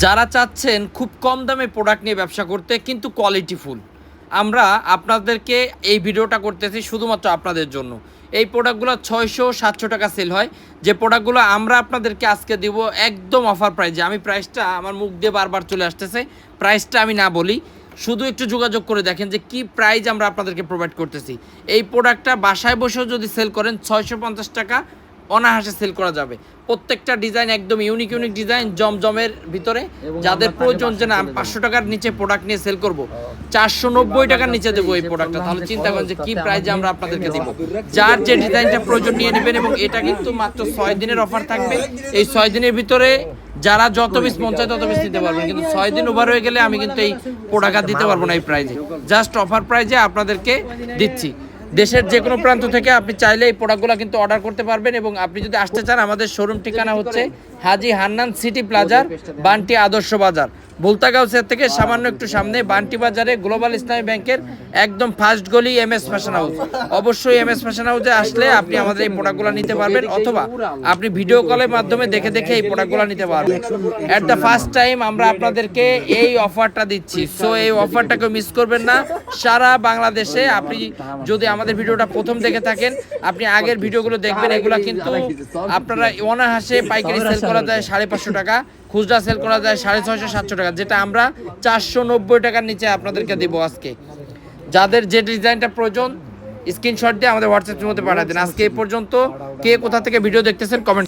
যারা চাচ্ছেন খুব কম দামে প্রোডাক্ট নিয়ে ব্যবসা করতে, কিন্তু কোয়ালিটি ফুল আমরা আপনাদেরকে এই ভিডিওটা করতেছি শুধুমাত্র আপনাদের জন্য। এই প্রোডাক্টগুলো ছয়শো সাতশো টাকা সেল হয়। যে প্রোডাক্টগুলো আমরা আপনাদেরকে আজকে দিব একদম অফার প্রাইজে আমি প্রাইসটা আমার মুখ দিয়ে বারবার চলে আসতেছে। প্রাইসটা আমি না বলি। শুধু একটু যোগাযোগ করে দেখেন যে কি প্রাইজ আমরা আপনাদেরকে প্রোভাইড করতেছি। এই প্রোডাক্টটা বাসায় বসেও যদি সেল করেন ছয়শো পঞ্চাশ টাকা অনাহাসে সেল করা যাবে। প্রত্যেকটা ডিজাইন একদম ইউনিক ইউনিক ডিজাইন জমজমের ভিতরে। যাদের প্রয়োজন যে না পাঁচশো টাকার নিচে প্রোডাক্ট নিয়ে সেল করব। চারশো নব্বই টাকার নিচে দেবো এই প্রোডাক্টটা তাহলে চিন্তা করেন যে কি প্রাইজে আমরা আপনাদেরকে দিব। যার যে ডিজাইনটা প্রয়োজন নিয়ে নেবেন এবং এটা কিন্তু মাত্র ছয় দিনের অফার থাকবে। এই ছয় দিনের ভিতরে যারা যত পিস মন চায় তত পিস নিতে পারবেন। কিন্তু ছয় দিন ওভার হয়ে গেলে আমি কিন্তু এই প্রোডাক্ট দিতে পারব না এই প্রাইজে জাস্ট অফার প্রাইজে আপনাদেরকে দিচ্ছি। দেশের যে কোনো প্রান্ত থেকে আপনি চাইলে এই প্রোডাক্টগুলো কিন্তু অর্ডার করতে পারবেন এবং আপনি যদি আসতে চান, আমাদের শোরুম ঠিকানা হচ্ছে হাজি হান্নান সিটি প্লাজার বান্টি আদর্শ বাজার। ভুলতাগাউসের থেকে সামান্য একটু সামনে বান্টি বাজারে গ্লোবাল ইসলামী ব্যাংকের একদম ফার্স্ট গলি এম এস ফ্যাশন হাউস। অবশ্যই এম এস ফ্যাশন হাউসে আসলে আপনি আমাদের এই প্রোডাক্টগুলো নিতে পারবেন অথবা আপনি ভিডিও কলের মাধ্যমে দেখে দেখে এই প্রোডাক্টগুলো নিতে পারবেন। অ্যাট দ্য ফার্স্ট টাইম আমরা আপনাদেরকে এই অফারটা দিচ্ছি। সো এই অফারটাকে মিস করবেন না। সারা বাংলাদেশে আপনি যদি আমাদের ভিডিওটা প্রথম দেখে থাকেন, আপনি আগের ভিডিওগুলো দেখবেন, এগুলো কিন্তু আপনারা অনাহাসে পাইকারি সেল করা যায় সাড়ে পাঁচশো টাকা, খুচরা সেল করা যায় সাড়ে ছয়শো, সাতশো টাকা, যেটা আমরা চারশো নব্বই টাকার নিচে আপনাদেরকে দেবো আজকে। যাদের যে ডিজাইনটা প্রয়োজন স্ক্রিনশট দিয়ে আমাদের হোয়াটসঅ্যাপের মধ্যে পাঠাতেন আজকে এই পর্যন্ত, কে কোথা থেকে ভিডিও দেখতেছেন কমেন্ট